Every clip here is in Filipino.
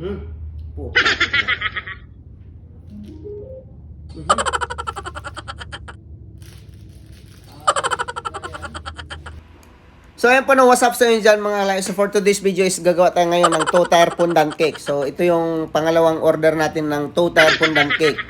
Mhm. Po. Mhm. So ayan po no, what's up sa inyo dyan mga kalay. So for today's video is gagawa tayo ngayon ng two-tire fondant cake. So ito yung pangalawang order natin ng two-tire fondant cake.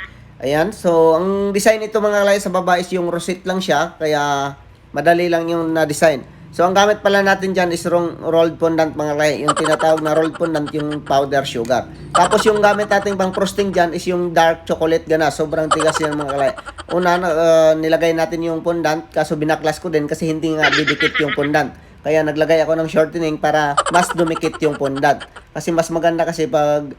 Ayan, so ang design nito mga kalay sa baba is yung rosette lang siya. Kaya madali lang yung na-design. So ang gamit pala natin dyan is rong rolled fondant mga kalay. Yung tinatawag na rolled fondant yung powder sugar. Tapos yung gamit natin pang frosting dyan is yung dark chocolate gana. Sobrang tigas yan mga kalay. Una, uh, nilagay natin yung fondant kaso binaklas ko din kasi hindi nga didikit yung fondant. Kaya naglagay ako ng shortening para mas dumikit yung fondant. Kasi mas maganda kasi pag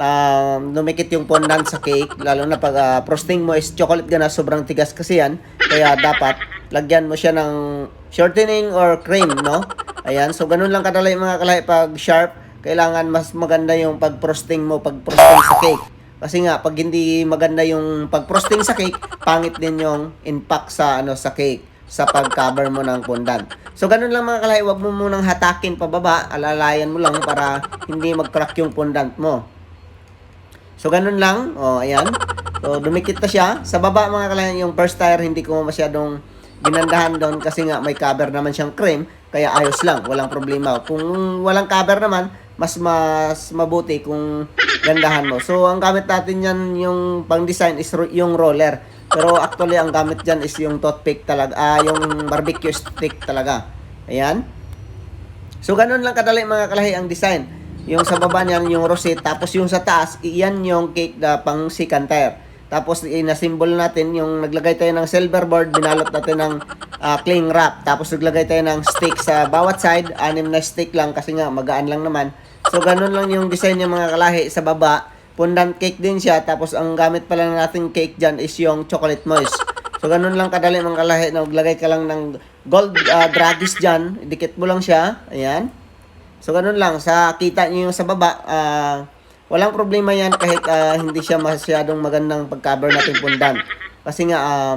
uh, dumikit yung fondant sa cake, lalo na pag uh, frosting mo is chocolate gana, sobrang tigas kasi yan. Kaya dapat lagyan mo siya ng shortening or cream, no? Ayan, so ganun lang kadali mga kalay pag sharp, kailangan mas maganda yung pag-frosting mo, pag-frosting sa cake. Kasi nga, pag hindi maganda yung pag-frosting sa cake, pangit din yung impact sa ano sa cake sa pag-cover mo ng fondant. So, ganun lang mga kalay, wag mo munang hatakin pababa, alalayan mo lang para hindi mag-crack yung fondant mo. So, ganun lang. O, oh, ayan. So, dumikit na siya. Sa baba mga kalay, yung first tire, hindi ko masyadong ginandahan doon kasi nga may cover naman siyang cream, kaya ayos lang, walang problema. Kung walang cover naman, mas mas mabuti kung gandahan mo. So, ang gamit natin yan, yung pang-design is yung roller. Pero actually, ang gamit dyan is yung toothpick talaga, ah, yung barbecue stick talaga. Ayan. So, ganun lang kadali mga kalahi ang design. Yung sa baba niyan, yung rosette, tapos yung sa taas, iyan yung cake na pang second. Tapos ina-symbol natin yung naglagay tayo ng silver board, binalot natin ng uh, cling wrap. Tapos naglagay tayo ng stick sa bawat side, anim na stick lang kasi nga magaan lang naman. So ganun lang yung design ng mga kalahi sa baba. Fondant cake din siya. Tapos ang gamit pala natin cake dyan is yung chocolate moist. So ganun lang kadali mga kalahi. Naglagay ka lang ng gold uh, dragis dyan. Idikit mo lang siya. Ayan. So ganun lang. Sa kita niyo yung sa baba, uh, Walang problema yan kahit uh, hindi siya masyadong magandang pag-cover natin pundan. Kasi nga, uh,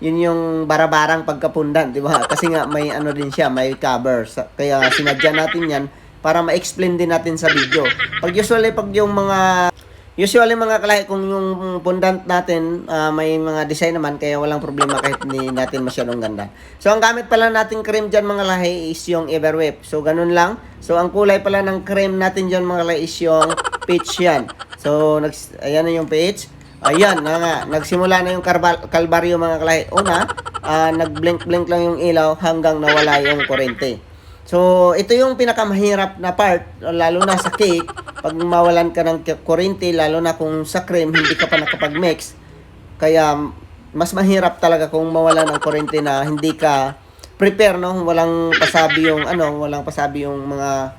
yun yung barabarang pagkapundan, di ba? Kasi nga may ano din siya, may cover. Kaya sinadya natin yan para ma-explain din natin sa video. Pag usually, pag yung mga Usually mga kalahi, kung yung pundant natin uh, may mga design naman, kaya walang problema kahit hindi natin masyadong ganda. So ang gamit pala natin cream dyan mga lahi is yung Everwhip. So ganun lang. So ang kulay pala ng cream natin dyan mga lahi is yung peach yan. So nag, ayan na yung peach. Ayan na nga, nagsimula na yung karbal, kalbaryo mga kalahi. Una, uh, nag-blink-blink lang yung ilaw hanggang nawala yung kurente. So, ito yung pinakamahirap na part, lalo na sa cake, pag mawalan ka ng kuryente, lalo na kung sa cream, hindi ka pa nakapag-mix. Kaya, mas mahirap talaga kung mawalan ng kuryente na hindi ka prepare, no? Walang pasabi yung, ano, walang pasabi yung mga,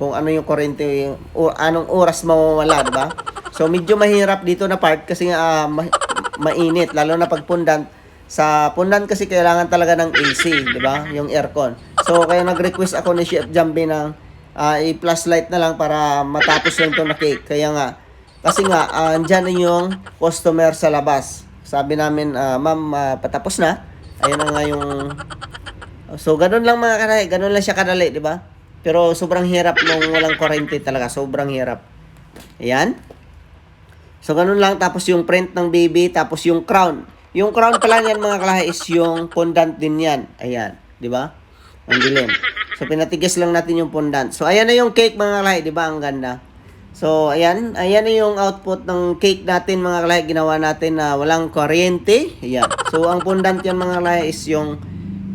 kung ano yung kuryente, o anong oras mawawala, di ba? So, medyo mahirap dito na part kasi uh, ma- mainit, lalo na pag pundant, sa pundan kasi kailangan talaga ng AC, di ba? Yung aircon. So, kaya nag-request ako ni Chef Jambi ng uh, i-plus light na lang para matapos lang ito na cake. Kaya nga, kasi nga, uh, andyan yung customer sa labas. Sabi namin, uh, ma'am, uh, patapos na. Ayun na nga yung... So, ganun lang mga kanay. Ganun lang siya kadali, di ba? Pero sobrang hirap nung walang kurente talaga. Sobrang hirap. Ayan. So, ganun lang. Tapos yung print ng baby. Tapos yung crown. Yung crown pala niyan mga kalahi is yung fondant din yan. Ayan, ba? Ang dilim. So pinatigas lang natin yung fondant. So ayan na yung cake mga kalahi, di ba? Ang ganda. So ayan, ayan na yung output ng cake natin mga kalahi. Ginawa natin na walang kuryente. Ayan. So ang fondant yan mga kalahi is yung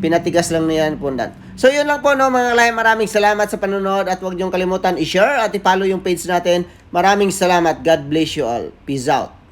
pinatigas lang niyan fondant. So yun lang po no mga kalahi. Maraming salamat sa panonood at huwag niyong kalimutan i-share at i-follow yung page natin. Maraming salamat. God bless you all. Peace out.